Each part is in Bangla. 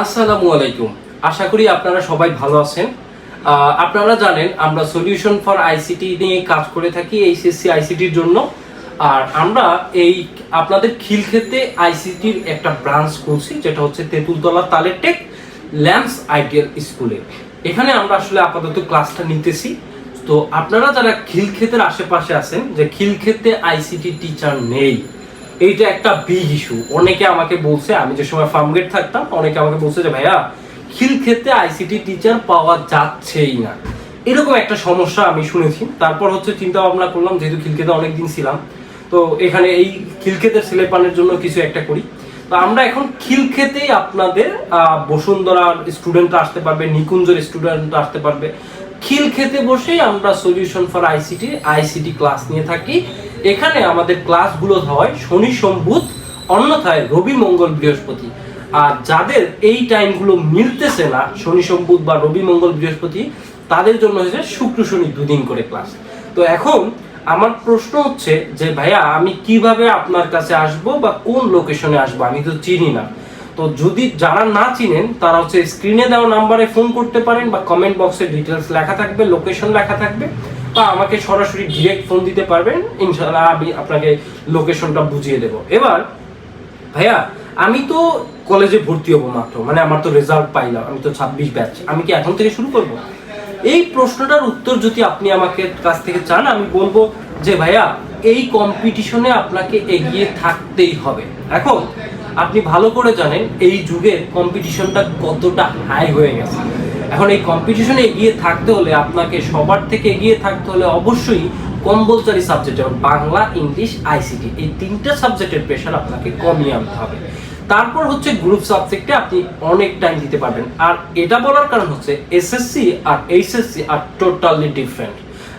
আসসালামু আলাইকুম। আশা করি আপনারা সবাই ভালো আছেন। আপনারা জানেন আমরা সলিউশন ফর আইসিটি নিয়ে কাজ করে থাকি এইচএসসি আইসিটির জন্য। আর আমরা এই আপনাদের খিলক্ষেতে আইসিটির একটা ব্রাঞ্চ খুলছি, যেটা হচ্ছে তেঁতুলতলা তালের টেক ল্যাম্পস আইডিয়াল স্কুলে। এখানে আমরা আসলে আপাতত ক্লাসটা নিতেছি। তো আপনারা যারা খিলক্ষেতের আশেপাশে আছেন, যে খিলক্ষেতে আইসিটি টিচার নেই এইটা একটা বিগ ইস্যু অনেকে আমাকে বলছে, আমি যে সময় ফার্ম ফার্মগেট থাকতাম, অনেকে আমাকে বলছে যে, ভাইয়া, খিল ক্ষেত্রে আইসিটি টিচার পাওয়া যাচ্ছেই না। এরকম একটা সমস্যা আমি শুনেছি। তারপর হচ্ছে চিন্তা ভাবনা করলাম, যেহেতু খিলক্ষেতে অনেকদিন ছিলাম, তো এখানে এই খিলক্ষেতের ছেলেপানের জন্য কিছু একটা করি। তো আমরা এখন খিলক্ষেতেই আপনাদের বসুন্ধরার স্টুডেন্টরা আসতে পারবে, নিকুঞ্জের স্টুডেন্টরা আসতে পারবে। খিল খেতে বসেই আমরা solution for ICT ICT class নিয়ে থাকি। এখানে আমাদের ক্লাসগুলো হয় শনি সম্বুধ অন্যথায় রবি, মঙ্গল, বৃহস্পতি। আর যাদের এই টাইমগুলো মিলতেছে না, শনি সম্বুধ বা রবি, মঙ্গল, বৃহস্পতি, তাদের জন্য হয়েছে শুক্র, শনি দুদিন করে ক্লাস। তো এখন আমার প্রশ্ন হচ্ছে যে, ভাইয়া, আমি কীভাবে আপনার কাছে আসব বা কোন লোকেশনে আসব? আমি তো চিনি না। তো যদি যারা না চিনেন, তারা হচ্ছে স্ক্রিনে দেওয়া নাম্বারে ফোন করতে পারেন বা কমেন্ট বক্সে ডিটেলস লেখা থাকবে লোকেশন লেখা থাকবে। বা আমাকে সরাসরি ডিরেক্ট ফোন দিতে পারবেন। ইনশাআল্লাহ আমি আপনাকে লোকেশনটা বুঝিয়ে দেব। এবার, ভাইয়া, আমি তো কলেজে ভর্তি হব মাত্র মানে আমার তো রেজাল্ট পাইলাম, আমি তো ছাব্বিশ ব্যাচ আমি কি এখন থেকে শুরু করব? এই প্রশ্নটার উত্তর যদি আপনি আমাকে কাছ থেকে চান, আমি বলব যে, ভাইয়া, এই কম্পিটিশনে আপনাকে এগিয়ে থাকতেই হবে। এখন, আপনি ভালো করে জানেন, এই যুগে কম্পিটিশনটা কতটা হাই হয়ে গেছে। এখন এই কম্পিটিশনে এগিয়ে থাকতে হলে, আপনাকে সবার থেকে এগিয়ে থাকতে হলে অবশ্যই কম্পালসারি সাবজেক্ট যেমন বাংলা, ইংলিশ আইসিটি এই তিনটা সাবজেক্টের প্রেশার আপনাকে কমিয়ে আনতে হবে। তারপর হচ্ছে গ্রুপ সাবজেক্টে আপনি অনেক টাইম দিতে পারবেন। আর এটা বলার কারণ হচ্ছে এসএসসি আর এইচএসসি আর টোটালি ডিফারেন্ট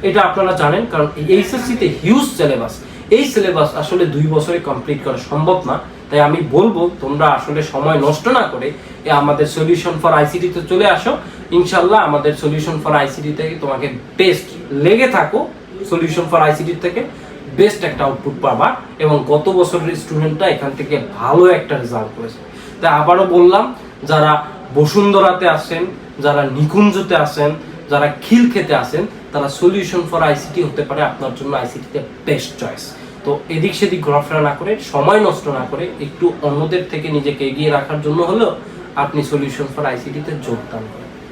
এটা আপনারা জানেন, কারণ এইচএসসি তে হিউজ সিলেবাস এই সিলেবাস আসলে দুই বছরে কমপ্লিট করা সম্ভব না। তাই আমি বলব, তোমরা আসলে সময় নষ্ট না করে আমাদের সলিউশন ফর আইসিটি তে চলে আসো। ইনশাল্লাহ আমাদের সলিউশন ফর আইসিটি থেকে তোমাকে বেস্ট লেগে থাকো সলিউশন ফর আইসিটি থেকে বেস্ট একটা আউটপুট পাবা এবং গত বছরের স্টুডেন্টরা এখান থেকে ভালো একটা রেজাল্ট করেছে। তাই আবারও বললাম, যারা বসুন্ধরাতে আসেন যারা নিকুঞ্জতে আসেন যারা খিল খেতে আসেন তারা সলিউশন ফর আইসিটি হতে পারে আপনার জন্য আইসিটিতে বেস্ট চয়েস তো এদিক সেদিক ঘোরাফেরা না করে, সময় নষ্ট না করে একটু অন্যদের থেকে নিজেকে এগিয়ে রাখার জন্য হলেও আপনি সলিউশন ফর আইসিটিতে যোগদান করেন।